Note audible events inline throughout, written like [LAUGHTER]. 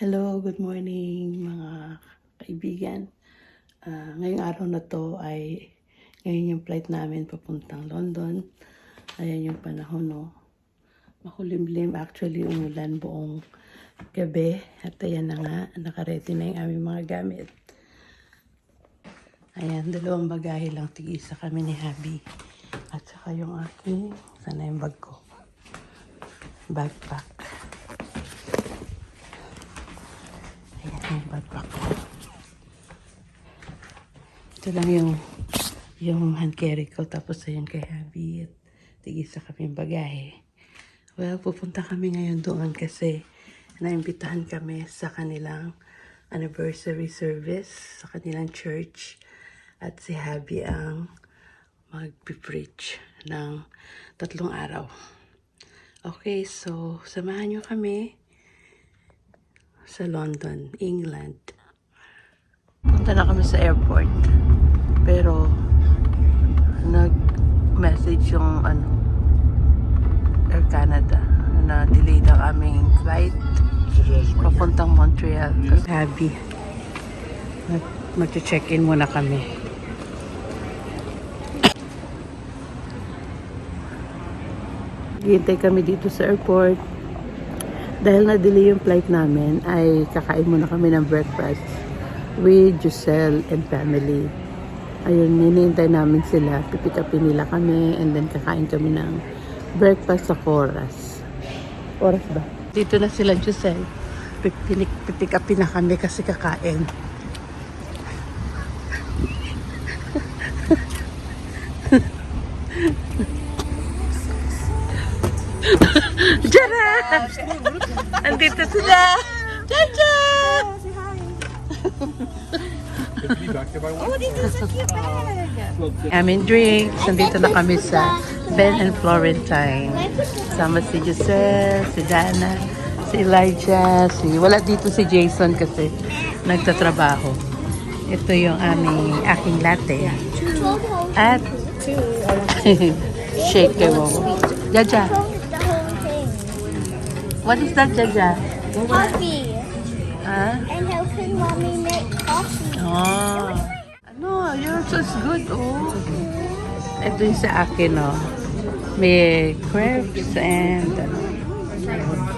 Hello, good morning mga kaibigan. Ah, ngayong araw na to ay ngayon yung flight namin papuntang London. Ayan yung panahon, no. Makulimlim, actually umulan buong gabi. At ayan na nga, nakaredy na yung aming mga gamit. Ayan, dalawang bagahe lang tigisa kami ni Habi. At saka yung aking, sana yung bag ko. Backpack. Yung backpack. Ito lang yung yung hand carry ko. Tapos ayun kay Habi. At tigisa kami yung bagahe. Well, pupunta kami ngayon doon kasi naimbitahan kami sa kanilang anniversary service sa kanilang church. At si Habi ang magpipreach ng tatlong araw. Okay, so samahan nyo kami sa London, England. Punta na kami sa airport. Pero nag-message yung ano Air Canada na delayed ang aming flight papuntang Montreal. Happy. Mag-check-in muna kami. Hintay kami dito sa airport. Dahil na-delay yung flight namin, ay kakain muna kami ng breakfast with Giselle and family. Ayun, ninihintay namin sila. Pipikapin nila kami and then kakain kami ng breakfast sa Coras. Oras ba? Dito na sila, Giselle. Pipikapin na kami kasi kakain. [LAUGHS] Jara! Andito sila! Jaja! Aming drinks. Nandito na kami sa Ben and Florentine. Sama si Giselle, si Dana, si Elijah, si... Wala dito si Jason kasi nagtatrabaho. Ito yung aming aking latte. At [LAUGHS] shake mo. Jaja. What is that, Jaja? Coffee. Ah? And how can mommy make coffee? Oh. Ano, yours is good, oh. Ito yung sa akin, oh. May crepes and ano.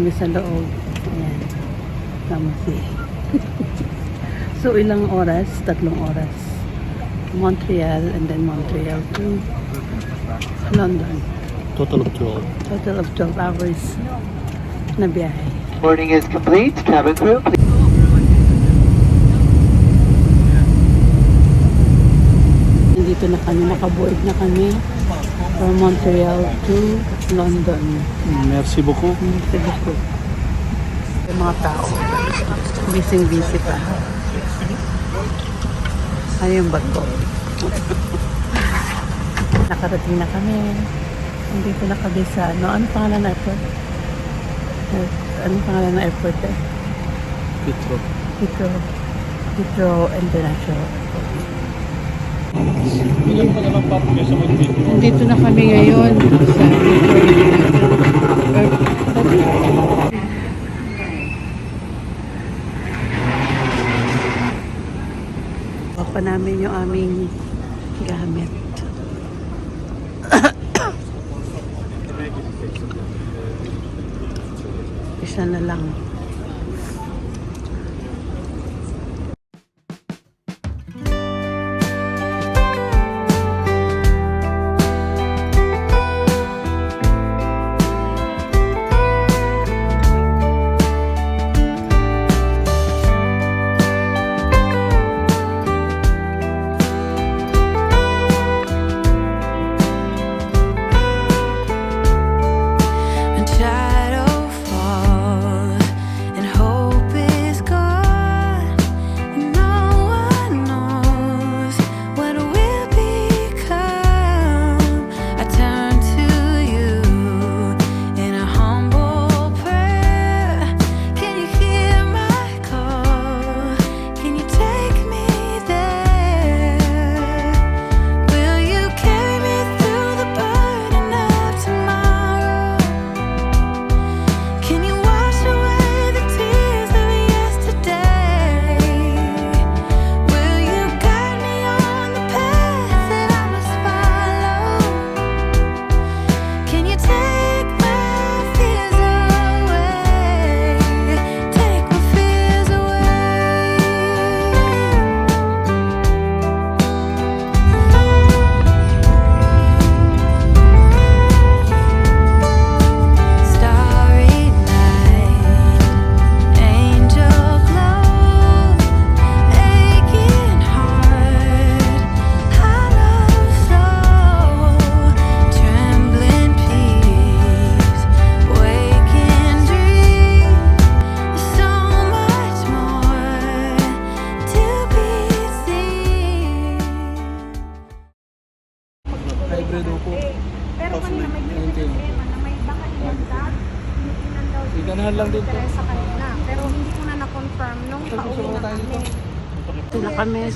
Kami sa loob. Ayan. Tama si. [LAUGHS] so, ilang oras? Tatlong oras. Montreal and then Montreal to London. Total of 12. Total of 12 hours na biyahe. Boarding is complete. Cabin crew, please. Nandito na kami, nakaboard na kami from Montreal to London. Merci beaucoup. Merci beaucoup. Yung mga tao, busy-busy pa. Ano yung bag ko? [LAUGHS] Nakarating na kami. Nandito na kami sa, ano, ano pangalan ng airport? Eh, Ano pangalan ng airport eh? Petro. Heathrow. Heathrow International. Nandito na kami ngayon sa Heathrow pa namin yung aming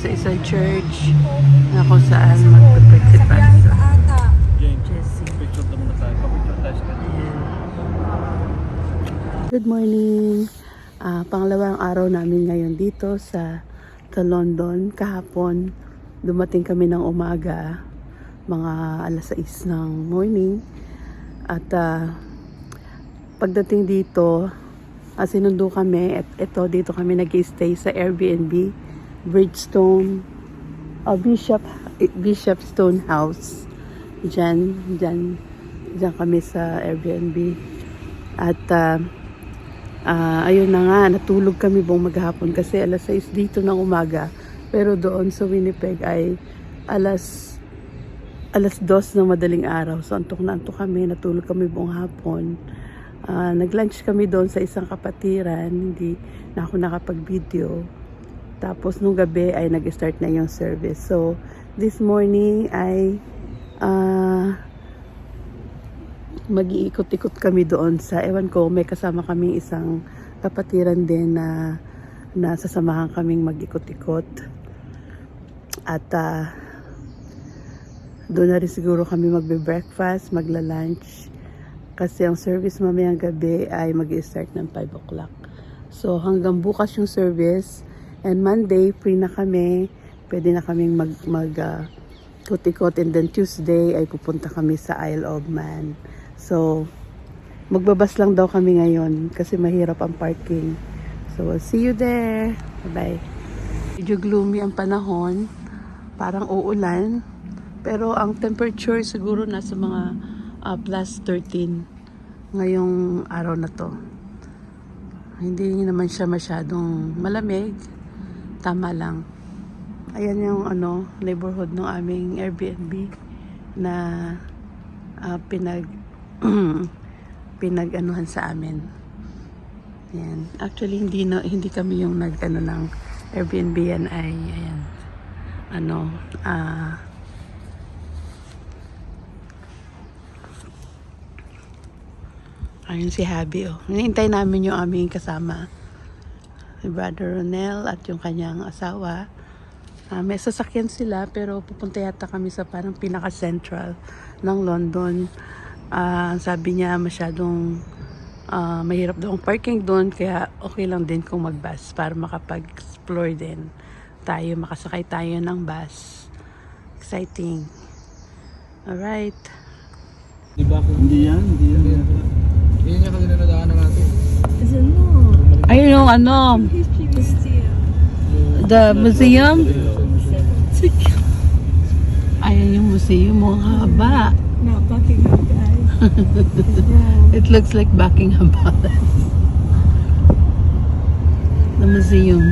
sa isang church na kung saan kanila. Good morning. Ah, pangalawang araw namin ngayon dito sa, sa London. Kahapon, dumating kami ng umaga, mga alas 6 ng morning. At ah, pagdating dito, ah, sinundo kami. At ito, dito kami nag stay sa Airbnb, Bridgestone, ah, Bishop, Bishop Stone House. Diyan, diyan, diyan kami sa Airbnb. At ah, Ah, ayun na nga, natulog kami buong maghapon kasi alas 6 dito ng umaga. Pero doon sa Winnipeg ay alas alas 2 ng madaling araw. So antok na antok kami, natulog kami buong hapon. Ah, nag-lunch kami doon sa isang kapatiran, hindi na ako nakapag-video. Tapos nung gabi ay nag-start na yung service. So this morning ay ah mag-iikot-ikot kami doon sa, ewan ko, may kasama kaming isang kapatiran din na nasasamahan kaming mag-ikot-ikot. At ah, doon na rin siguro kami magbe-breakfast, magla-lunch. Kasi ang service mamayang gabi ay mag start ng 5 o'clock. So hanggang bukas yung service and Monday free na kami. Pwede na kaming mag, mag ah, ikot-ikot and then Tuesday ay pupunta kami sa Isle of Man. So, magbabas lang daw kami ngayon kasi mahirap ang parking. So, we'll see you there. Bye-bye. Medyo gloomy ang panahon. Parang uulan. Pero ang temperature siguro nasa mga ah, plus 13 ngayong araw na to. Hindi naman siya masyadong malamig. Tama lang. Ayan yung ano, neighborhood ng aming Airbnb na ah, pinag [CLEARS THROAT] pinag-anuhan sa amin. Yan. Actually hindi na hindi kami yung nag ano ng Airbnb yan ay ayan. Ano ah Ayun si Habi oh. Hinihintay namin yung aming kasama. Si Brother Ronel at yung kanyang asawa. Ah, may sasakyan sila pero pupunta yata kami sa parang pinaka-central ng London. Ah, sabi niya masyadong ah, mahirap daw ang parking doon kaya okay lang din kung mag-bus para makapag-explore din tayo, makasakay tayo ng bus. Exciting. Alright. Di ba? Hindi yan, hindi yan. Yun yung kanina nadaanan natin. Ayun yung ano, the museum. Ayun yung museum, ang haba. Not Buckingham, guys. It looks like Buckingham Palace. The museum.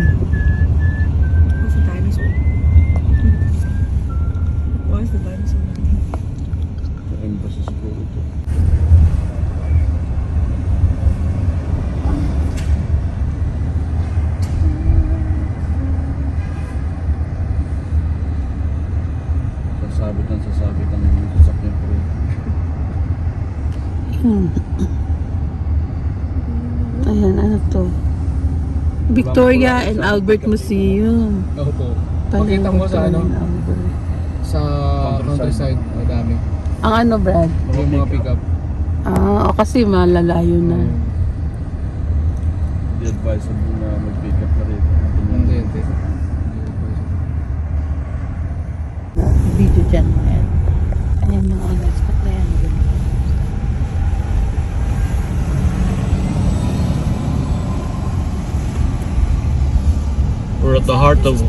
What's the dinosaur? Why is the dinosaur? Embassy siguro ito. Sasabit ang sasabit ang sasakyan ko rin. Hmm. Ayan, ano to? Victoria and Albert Museum. Oo po. Paano Pakita mo sa ano, sa countryside. Madami. Ang ano, Brad? Yung mga pick-up. Ah, o kasi malalayo na. Hindi advisable na mag-pick up na rin. Hindi, hindi. Video dyan. Ayan mga ano, spot We're at the heart of,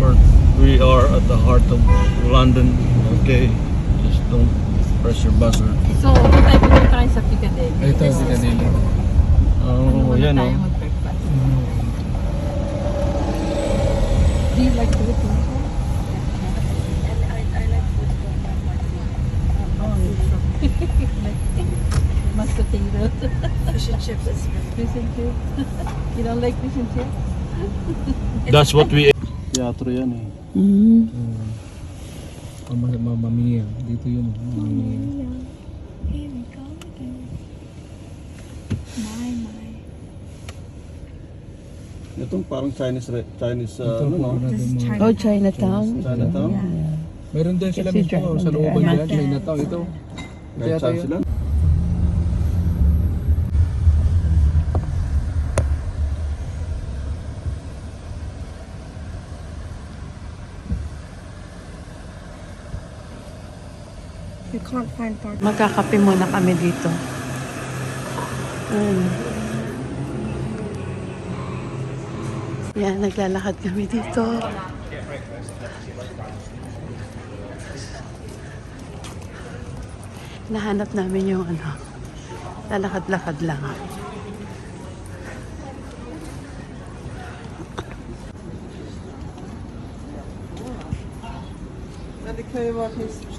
we're, we are at the heart of London. Okay, just don't press your buzzer. So, kung tayo pumunta kayo sa Piccadilly. Ito, Piccadilly. Oh, yan tayo oh. mag-breakfast. Mm-hmm. Do you like to look into Mashed potatoes. Fish and chips is Fish and chips. you don't like fish and chips? That's what we Teatro yan eh. Mm. Mama, Mama Mia. Dito yun. Mama Mia. Here we go again. My, my. Itong parang Chinese, Chinese, uh, ano, no? China. Oh, Chinatown. Chinatown? Meron din sila mismo sa looban nila, Chinatown. Ito. Kaya tayo. Can't find park. Magkakape muna kami dito. Ayan. Yan, naglalakad kami dito. Nahanap namin yung ano, lalakad-lakad lang. Men det kan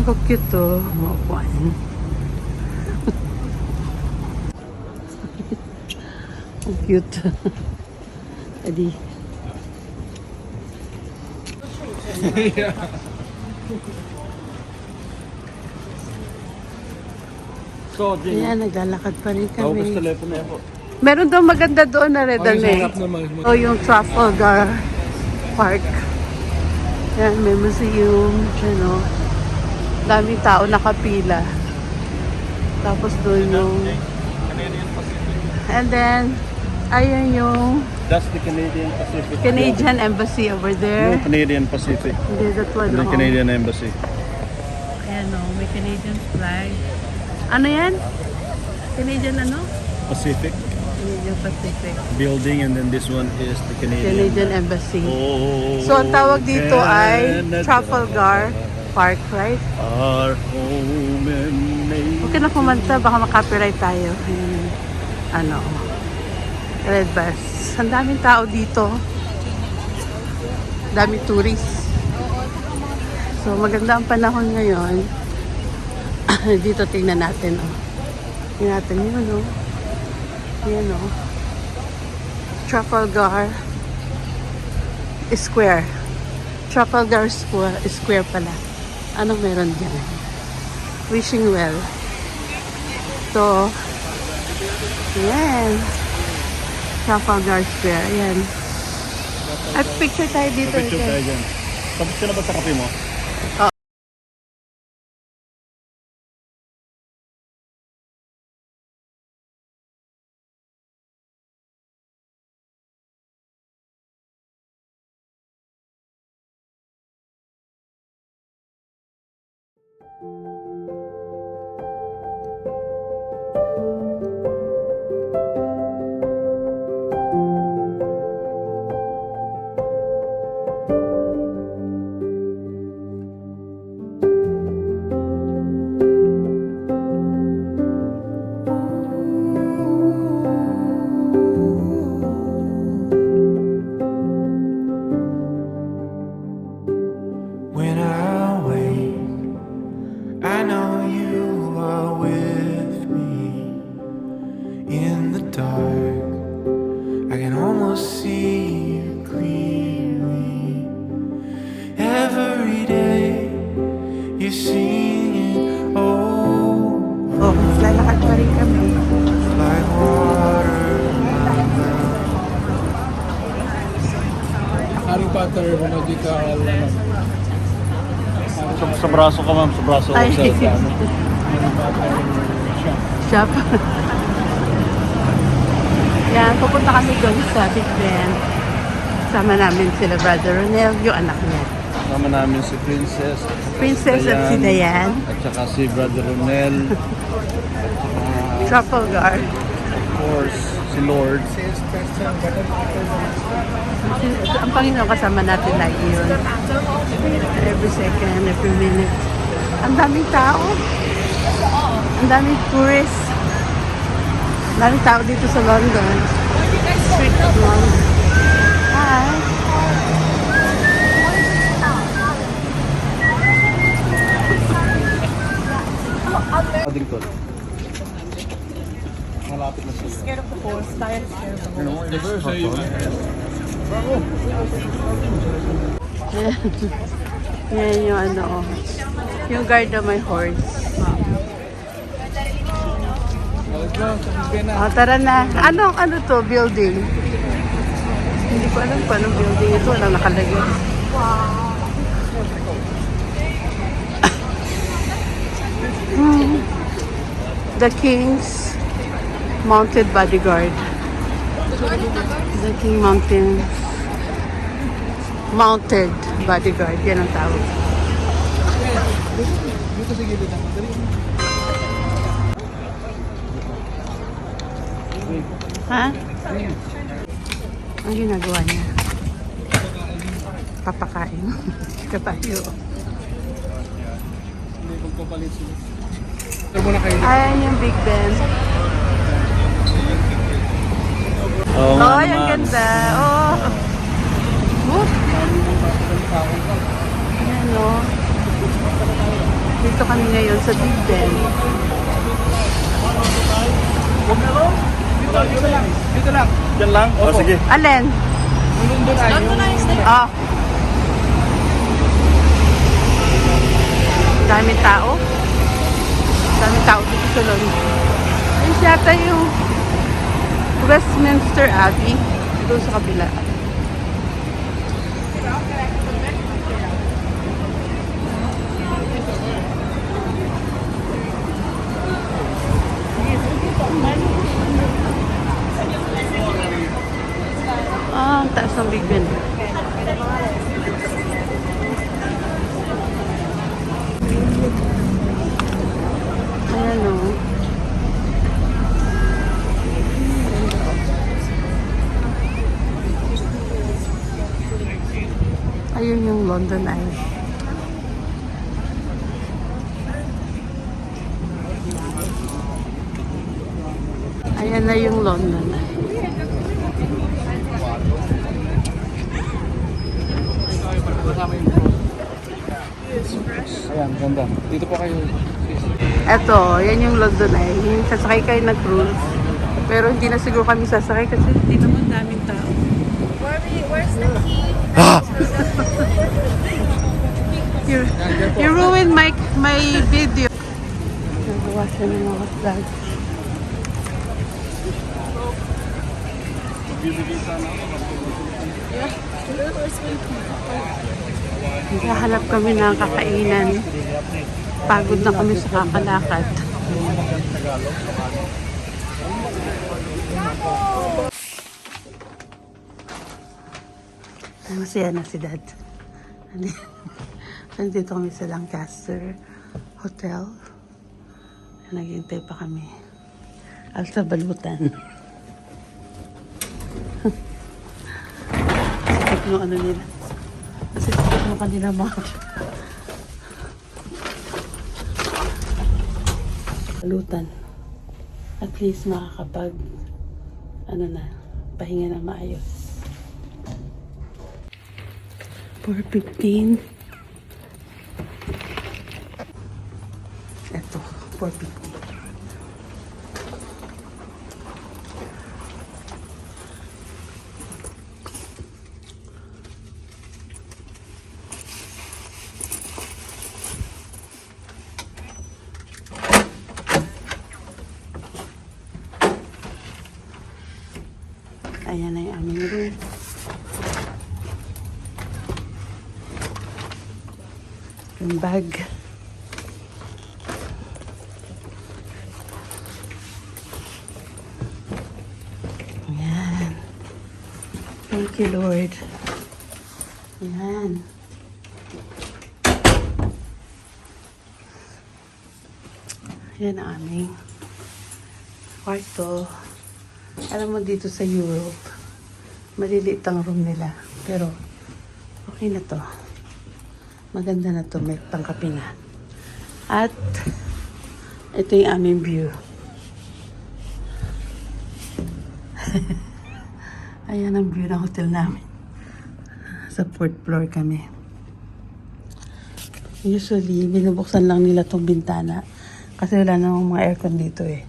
Ko cute to. Maupuan. Ang cute. [LAUGHS] Adi. So, Jing, Ayan, naglalakad pa rin kami. Meron daw maganda doon na red naman. O yung Trafalgar Park. Yan, may museum, you know. Daming tao nakapila. Tapos doon yung... And then, ayun yung That's the Canadian Pacific. Canadian Embassy over No, there. Canadian Pacific. Hindi, that one. The. Canadian Embassy. Ayan o, may Canadian flag. Ano yan? Canadian ano? Pacific Canadian Pacific. building and then this one is the Canadian. Canadian Embassy. Oh, So, ang tawag dito ay Trafalgar Park, right? Our home and name. Huwag ka na kumanta, baka makapiright tayo. Ano, red bus. Ang daming tao dito. Daming tourists. So, maganda ang panahon ngayon. [COUGHS] dito tingnan natin, oh. Tingnan natin yun, oh. Yan, oh. Trafalgar Square. Trafalgar Square, Square pala. Anong meron dyan? Wishing well. Ito. Yan. Trafalgar Square. Yan. At picture tayo dito. Picture tayo dyan. Tapos ka na ba sa kape mo? Harry Potter, magical, ano, Sa, sa braso ka ma'am, sa braso ko Ay. sa ano. Shop. [LAUGHS] Yan, pupunta kami doon sa Big Ben. Sama namin sila Brother Ronel, yung anak niya. Kasama namin si Princess. Princess at si Dayan. At saka si Brother Ronel. [LAUGHS] Trafalgar. Of course, si Lord. Ang Panginoon kasama natin lagi yun. Every second, every minute. Ang daming tao. Ang daming tourists. Daming tao dito sa London. Street of London. Hi. Paddington. Malapit na sila. Scared of the horse. Tayo scared of the You know, it's very hot. Yan yung ano, oh. yung guard na may horse. Oh, tara na. Anong ano to, building? Hindi ko alam kung anong building ito. Walang nakalagay. Hmm. The King's Mounted Bodyguard. The King Mountain Mounted Bodyguard. Yan ang tawag. Ha? Ang ginagawa niya? Papakain. Kapayo. Ayan yung Big Ben. Oo Oh, ang ganda. Oh. Whoop. Ayan, oh. Dito kami ngayon sa Big Ben. Yan lang? O, sige. Alin? Ah. Daming tao. Daming tao dito sa London. Ayun yata yung Westminster Abbey. Doon sa kabila. Ah, ang taas ng Big Ben. Ayun yung London Eye. Ayan na yung London. Ayan, ganda. Dito po kayo. Eto, yan yung London Eye. Yung sasakay kayo ng cruise. Pero hindi na siguro kami sasakay kasi hindi naman daming tao. Where we, where's the key? You, you ruined my, my video. Nagawa siya ng mga vlog. Naghahanap kami ng kakainan. Pagod na kami sa kakalakad. Ay, Masaya na si Dad. Nandito, kami sa Lancaster Hotel. Naghintay pa kami. Alta balutan. Sakit mo ano nila. Kasi sakit mo kanila mga balutan. At least makakapag ano na, pahinga na maayos. 4.15. Ito, 4.15. Ayan na yung aming room. Yung bag. Ayan. Thank you, Lord. Ayan. Ayan ang aming kwarto. Alam mo dito sa Europe, maliliit ang room nila. Pero, okay na to. Maganda na to, may pangkape na. At, ito yung aming view. [LAUGHS] Ayan ang view ng hotel namin. Sa fourth floor kami. Usually, binubuksan lang nila tong bintana. Kasi wala namang mga aircon dito eh.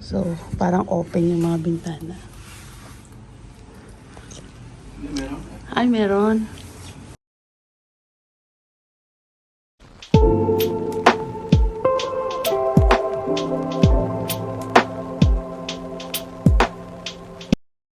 So, parang open yung mga bintana. Ay, meron.